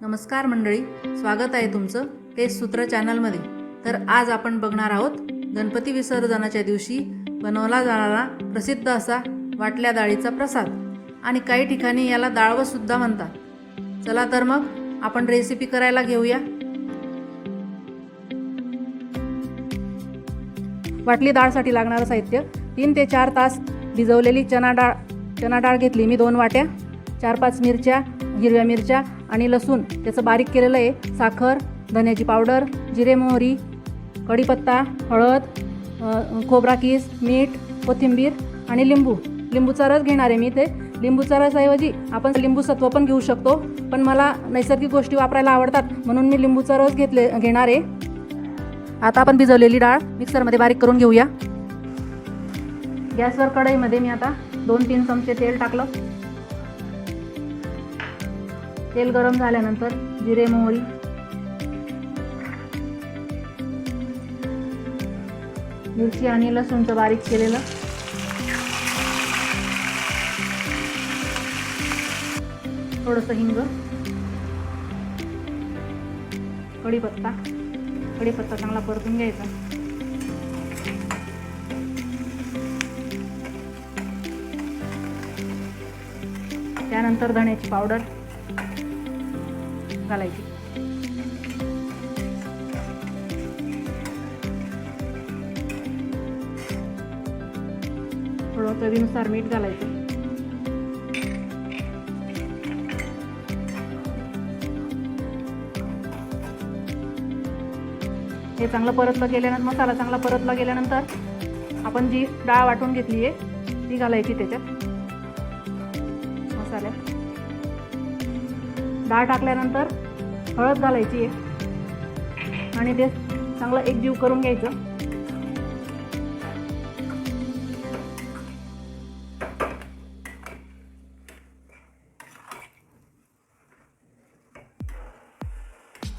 नमस्कार मंडळी स्वागत आहे तुमचं टेस्ट सूत्र चॅनलमध्ये. तर आज आपण बघणार आहोत गणपती विसर्जनाच्या दिवशी बनवला जाणारा प्रसिद्ध असा वाटल्या डाळीचा प्रसाद. आणि काही ठिकाणी याला डाळवंसुद्धा म्हणतात. चला तर मग आपण रेसिपी करायला घेऊया. वाटली डाळसाठी लागणारं साहित्य तीन ते चार तास भिजवलेली चना डाळ चना डाळ घेतली मी दोन वाट्या चार पाच मिरच्या हिरव्या मिरच्या आणि लसूण. त्याचं बारीक केलेलं आहे. साखर धन्याची पावडर जिरे मोहरी कढीपत्ता हळद खोबरा किस मीठ कोथिंबीर आणि लिंबू. लिंबूचा रस घेणार आहे मी ते लिंबूचा रसऐवजी आपण लिंबू सत्व पण घेऊ शकतो. पण मला नैसर्गिक गोष्टी वापरायला आवडतात. म्हणून मी लिंबूचा रस घेतले घेणार आहे. आता आपण भिजवलेली डाळ मिक्सरमध्ये बारीक करून घेऊया. गॅसवर कढईमध्ये मी आता दोन तीन चमचे तेल टाकलं. तेल गरम झाल्यानंतर जिरे मोहरी. मिरची आणि लसूणचं बारीक केलेलं. थोडंसं हिंग. कढीपत्ता. कढीपत्ता चांगला परतून घ्यायचा. त्यानंतर धण्याची पावडर. घालायची. थोडं चवीनुसार मीठ घालायचं. हे चांगलं परतलं गेल्यानंतर मसाला चांगला परतला गेल्यानंतर आपण जी डाळ वाटून घेतली आहे ती घालायची त्याच्यात. मसाल्यात डाळ टाकल्यानंतर हळद घालायची आहे. आणि ते चांगलं एकजीव करून घ्यायचं.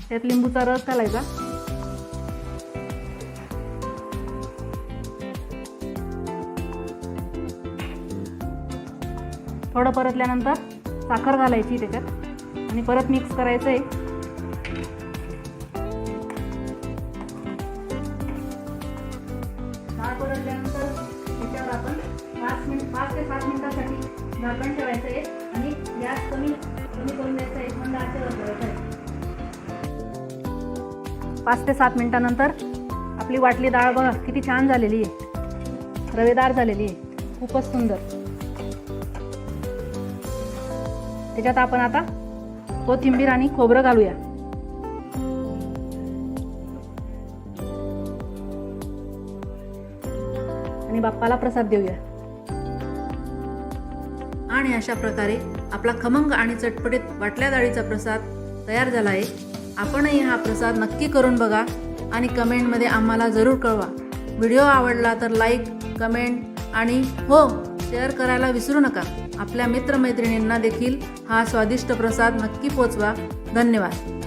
त्यात लिंबूचा रस घालायचा. थोडं परतल्यानंतर साखर घालायची त्याच्यात. आणि परत मिक्स करायचं आहे डाळ त्याच्यावर आपण पाच मिनिट पाच ते सात मिनिटासाठी झाकण ठेवायचं आहे आणि गॅस कमी कमी करून आहे मंद आचेवर आहे पाच ते सात मिनिटानंतर आपली वाटली डाळ बघा किती छान झालेली आहे. रवेदार झालेली आहे. खूपच सुंदर. त्याच्यात आपण आता कोथिंबीर आणि खोबरं घालूया. आणि बाप्पाला प्रसाद देऊया. आणि अशा प्रकारे आपला खमंग आणि चटपटीत वाटल्या डाळीचा प्रसाद तयार झाला आहे. आपणही हा प्रसाद नक्की करून बघा आणि कमेंटमध्ये आम्हाला जरूर कळवा. व्हिडिओ आवडला तर लाईक कमेंट आणि हो! शेअर करायला विसरू नका. आपल्या मित्रमैत्रिणींना देखील हा स्वादिष्ट प्रसाद नक्की पोचवा. धन्यवाद.